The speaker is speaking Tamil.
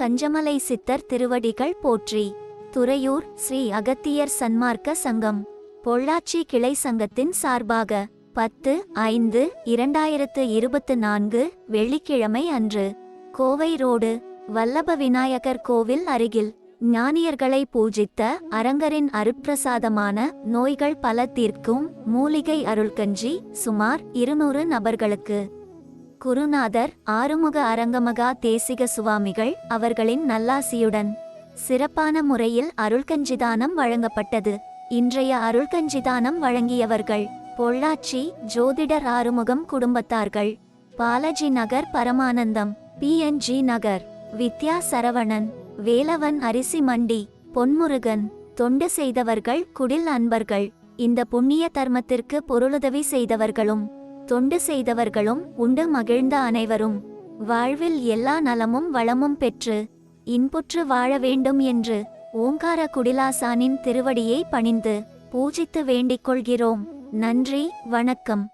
கஞ்சமலை சித்தர் திருவடிகள் போற்றி. துறையூர் ஸ்ரீ அகத்தியர் சன்மார்க்க சங்கம். பொள்ளாச்சி கிளை சங்கத்தின் சார்பாக பத்து ஐந்து இரண்டாயிரத்து இருபத்து நான்கு வெள்ளிக்கிழமை அன்று கோவை ரோடு வல்லப விநாயகர் கோவில் அருகில் ஞானியர்களை பூஜித்த அரங்கரின் அருட்பிரசாதமான நோய்கள் பல தீர்க்கும் மூலிகை அருள்கஞ்சி சுமார் இருநூறு நபர்களுக்கு குருநாதர் ஆறுமுக அரங்கமகா தேசிக சுவாமிகள் அவர்களின் நல்லாசியுடன் சிறப்பான முறையில் அருள்கஞ்சிதானம் வழங்கப்பட்டது. இன்றைய அருள்கஞ்சிதானம் வழங்கியவர்கள் பொள்ளாச்சி ஜோதிடர் ஆறுமுகம் குடும்பத்தார்கள். பாலாஜி நகர் பரமானந்தம் பிஎன்ஜி நகர் வித்யா சரவணன் வேலவன் அரிசி மண்டி பொன்முருகன் தொண்டு செய்தவர்கள் குடில் அன்பர்கள். இந்த புண்ணிய தர்மத்திற்கு பொருளுதவி செய்தவர்களும் தொண்டு செய்தவர்களும் உண்டு மகிழ்ந்த அனைவரும். வாழ்வில் எல்லா நலமும் வளமும் பெற்று இன்புற்று வாழ வேண்டும் என்று ஓங்கார குடிலாசானின் திருவடியை பணிந்து பூஜித்து வேண்டிக் கொள்கிறோம். நன்றி வணக்கம்.